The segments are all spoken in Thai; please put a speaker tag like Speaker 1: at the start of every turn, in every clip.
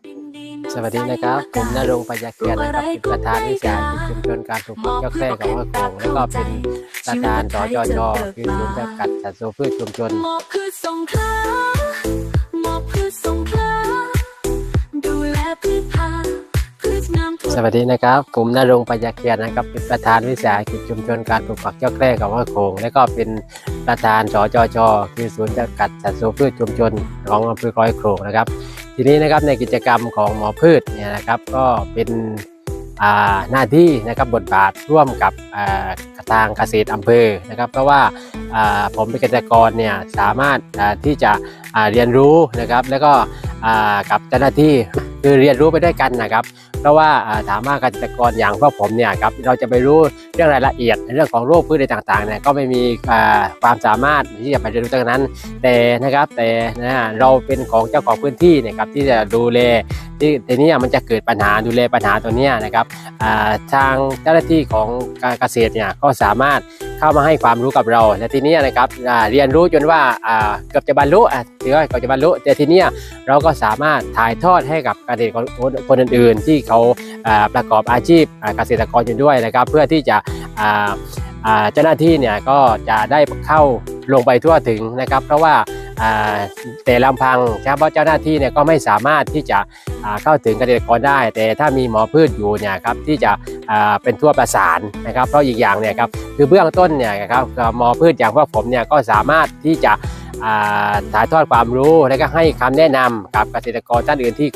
Speaker 1: สวัสดีนะครับ ผมนรงค์ปัญญาเกียรตินะครับเป็นประธานวิสาหกิจชุมชนการปลูกผักยกแคร่ของห้วยโขงแล้วก็เป็นประธานสจจคือศูนย์จำกัดสัตว์โซพืชชุมชน
Speaker 2: หมอบคือสงขลาหมอบคือสงขลาดูแลพืชพันธุ์พืชน้ำท่วม
Speaker 1: สวัสดีนะครับ ผมนรงค์ปัญญาเกียรตินะครับ เป็นประธานวิสาหกิจชุมชนการปลูกผักยกแคร่ของห้วยโขงแล้วก็เป็นประธานสจจคือศูนย์จำกัดสัตว์โซพืชชุมชนของอำเภอร้อยโขงนะครับ ทีนี้นะครับในกิจกรรมของหมอพืชเนี่ยนะครับก็เป็นหน้าที่นะครับบทบาทร่วมกับกระทางเกษตรอำเภอนะครับ เพราะว่าผมเป็นเกษตรกรเนี่ยสามารถที่จะเรียนรู้นะครับ แล้วก็กับเจ้าหน้าที่ คือเรียนรู้ไปด้วยกันนะครับ เพราะว่าอ่าถามว่าเกษตรกรอย่างพวกผมเนี่ยครับเราจะไปรู้เรื่องรายละเอียดในเรื่องของโรคพืชอะไรต่างๆเนี่ยก็ไม่มีความสามารถที่จะไปเรียนรู้ตรงนั้น แต่นะครับแต่นะเราเป็นของเจ้าของพื้นที่เนะครับที่จะดูแล ที่ทีนี้มันจะเกิดปัญหาดูแลปัญหาตัวนี้นะครับทางเจ้าหน้าที่ของการเกษตรเนี่ยก็สามารถเข้ามาให้ความรู้กับเรา และทีนี้นะครับเรียนรู้จนว่าเกือบจะบรรลุอะถือว่าเกือบจะบรรลุแต่ทีนี้เราก็สามารถถ่ายทอดให้กับเกษตรกรคนอื่นๆ ที่เขาประกอบอาชีพเกษตรกรอยู่ด้วยนะครับ เพื่อที่จะเจ้าหน้าที่เนี่ยก็จะได้เข้าลงไปทั่วถึงนะครับ เพราะว่า แต่ลำพังเฉพาะเจ้าหน้าที่เนี่ยก็ไม่สามารถที่จะเข้าถึงเกษตรกรได้ แต่ถ้ามีหมอพืชอยู่เนี่ยครับที่จะเป็นทั่วประสานนะครับเพราะอีกอย่างเนี่ยครับคือเบื้องต้นเนี่ยครับหมอพืชอย่างพวกผมเนี่ยก็สามารถที่จะ ถ่ายทอดความรู้และก็ให้คำแนะนำกับเกษตรกรท่านอื่นที่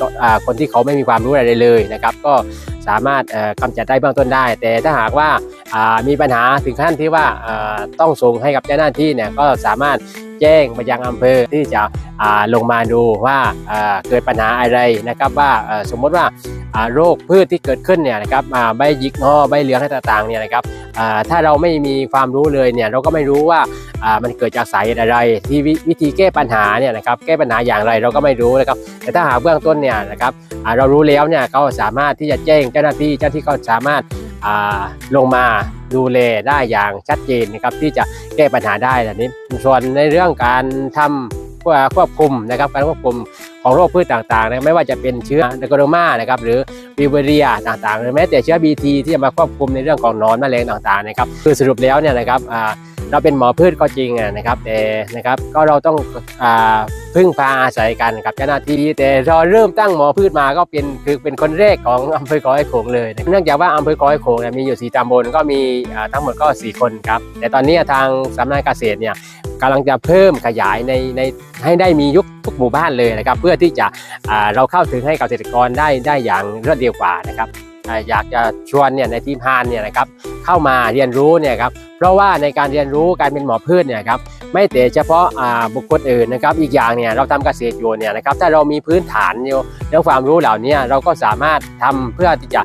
Speaker 1: คนที่เขาไม่มีความรู้อะไรเลยนะครับ ก็สามารถเอ่อกำจัดได้เบื้องต้นได้ แต่ถ้าหากว่ามีปัญหาถึงขั้นที่ว่าต้องส่งให้กับเจ้าหน้าที่เนี่ยก็สามารถแจ้งไปยังอำเภอที่จะลงมาดูว่าเกิดปัญหาอะไรนะครับว่าสมมติว่าโรคพืชที่เกิดขึ้นเนี่ยนะครับใบหยิกงอใบเหลืองต่างๆเนี่ยนะครับ ถ้าเราไม่มีความรู้เลยเนี่ยเราก็ไม่รู้ว่ามันเกิดจากสาเหตุอะไร ที่วิวิธีแก้ปัญหาเนี่ยนะครับแก้ปัญหาอย่างไรเราก็ไม่รู้นะครับ แต่ถ้าหากเบื้องต้นเนี่ยนะครับเรารู้แล้วเนี่ยก็สามารถที่จะแจ้งเจ้าหน้าที่เจ้าหน้าที่ก็สามารถลงมาดูแลได้อย่างชัดเจนนะครับที่จะแก้ปัญหาได้แบบนี้ ส่วนในเรื่องการทำควบควบคุมนะครับการควบคุม ของโรคพืชต่างๆนะไม่ว่าจะเป็นเชื้อไดโกโดมานะครับหรือวิเวเรียต่างๆหรือแม้แต่เชื้อ BT ที่จะมาควบคุมในเรื่องของนอนแมลงต่างๆนะครับคือสรุปแล้วเนี่ยนะครับอ่า เราเป็นหมอพืชก็จริงนะครับแต่นะครับก็เราต้องอ่าพึ่งพาอาศัยกันกับเจ้าหน้าที่แต่เราเริ่มตั้งหมอพืชมาก็เป็นคือเป็นคนแรกของอำเภอเกาะไอ้โขงเลยนะเนื่องจากว่าอำเภอเกาะไอ้โขงเนี่ยมีอยู่สี่ตำบลก็มีทั้งหมดก็สี่คนครับแต่ตอนนี้ทางสำนักเกษตรเนี่ยกำลังจะเพิ่มขยายในในให้ได้มียุคทุกหมู่บ้านเลยนะครับ เพื่อที่จะเราเข้าถึงให้เกษตรกรได้ได้อย่างรวดเร็วกว่านะครับอ่าอยากจะชวนเนี่ยในทีมพานเนี่ยนะครับเข้ามาเรียนรู้เนี่ยครับเพราะว่าในการเรียนรู้การเป็นหมอพืชเนี่ยครับไม่แต่เฉพาะาบุคคลอื่นนะครับอีกอย่างเนี่ยเราทำเกษตรอยู่เนี่ยนะครับถ้าเรามีพื้นฐานอยู่เรื่องความรู้เหล่านี้เราก็สามารถทำเพื่อที่จะ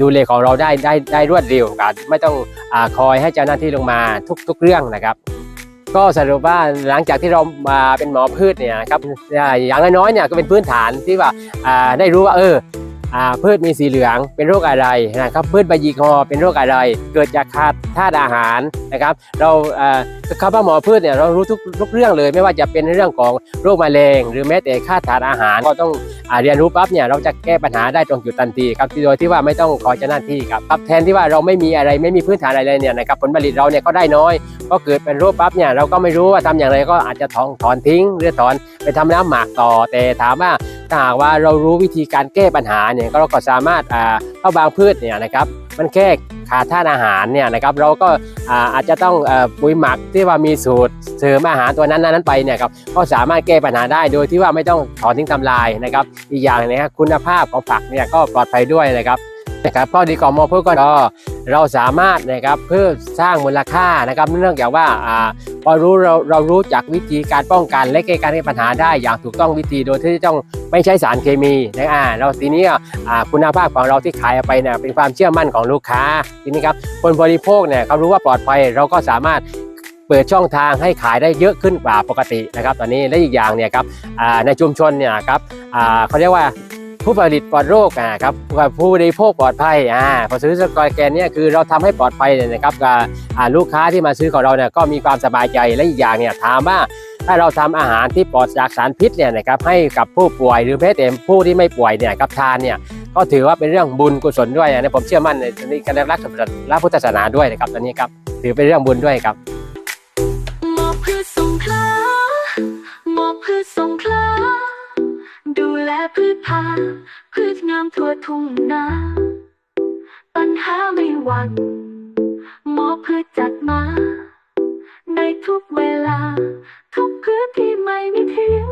Speaker 1: ดูแลของเราได้ได้ได้รวดเร็วกันไม่ต้องอคอยให้เจ้าหน้าที่ลงมาทุกทุกเรื่องนะครับก็สรุปว่าหลังจากที่เรามาเป็นหมอพืชเนี่ยครับอย่างน้อยๆเนี่ยก็เป็นพื้นฐานที่ว่าได้รู้ว่าเออ พืชมีสีเหลืองเป็นโรคอะไรนะครับพืชใบหยิกงอเป็นโรคอะไร เกิดจากขาดธาตุอาหารนะครับ เราอ่าคำว่าหมอพืชเนี่ยเรารู้ทุกทุกเรื่องเลย ไม่ว่าจะเป็นเรื่องของโรคมะเร็งหรือแม้แต่ค่าทานอาหาร ก็ต้องอเรียนรู้ปั๊บเนี่ยเราจะแก้ปัญหาได้ตรงจุดทันทีครับโดยที่ว่าไม่ต้องคอยเจ้าหน้าที่ครับแทนที่ว่าเราไม่มีอะไรไม่มีพื้นฐานอะไรเลยเนี่ยนะครับผลผลิตเราเนี่ยก็ได้น้อย ก็เกิดเป็นโรคปั๊บเนี่ยเราก็ไม่รู้ว่าทำอย่างไรก็อาจจะถอนถอนทิ้ง หรือถอนไปทำน้ำหมักต่อแต่ถามว่า ถ้าหากว่าเรารู้วิธีการแก้ปัญหาเนี่ยก็เราก็สามารถอ่าเข้าบางพืชเนี่ยนะครับมันแค่ขาดธาตุอาหารเนี่ยนะครับเราก็อาจจะต้องอปุ๋ยหมักที่ว่ามีสูตรเสริมอาหารตัวนั้นนั้นไปเนี่ยครับก็สามารถแก้ปัญหาได้โดยที่ว่าไม่ต้องถอนทิ้งทำลายนะครับ อีกอย่างนะครับคุณภาพของผักเนี่ยก็ปลอดภัยด้วยนะครับนะครับข้อดีของมอเพื่อก็เราสามารถนะครับเพื่อสร้างมูลค่านะครับ เนื่องจากว่าอ่า พอรู้เราเรารู้จักวิธีการป้องกันและแก้การแก้ปัญหาได้อย่างถูกต้องวิธีโดยที่ต้องไม่ใช้สารเคมีนะอ่าเราทีนี้อ่าคุณภาพของเราที่ขายไปเนี่ยเป็นความเชื่อมั่นของลูกค้าทีนี้ครับคนบริโภคเนี่ยเขารู้ว่าปลอดภัยเราก็สามารถเปิดช่องทางให้ขายได้เยอะขึ้นกว่าปกตินะครับ ตอนนี้และอีกอย่างเนี่ยครับอ่าในชุมชนเนี่ยครับอ่าเขาเรียกว่า ผู้ผลิตปลอดโรคอ่าครับผู้บริโภคปลอดภัยอ่าพอซื้อสกอร์แกนเนี่ยคือเราทำให้ปลอดภัยเลยนะครับกับลูกค้าที่มาซื้อของเราเนี่ยก็มีความสบายใจและอีกอย่างเนี่ยถามว่าถ้าเราทำอาหารที่ปลอดจากสารพิษเนี่ยนะครับให้กับผู้ป่วยหรือแม้แต่ผู้ที่ไม่ป่วยเนี่ยกับทานเนี่ยก็ถือว่าเป็นเรื่องบุญกุศลด้วยนะผมเชื่อมั่นในการรักษาพระพุทธศาสนาด้วยนะครับตอนนี้ครับถือเป็นเรื่องบุญด้วยครับ
Speaker 2: มอบพืชสงขลา ลพืชพันธุ์พืชงามทั่วทุ่งนา ปัญหาไม่หวั่นหมอพืชจัดมา ในทุกเวลา ทุกพื้นที่ไม่มีทิ้ง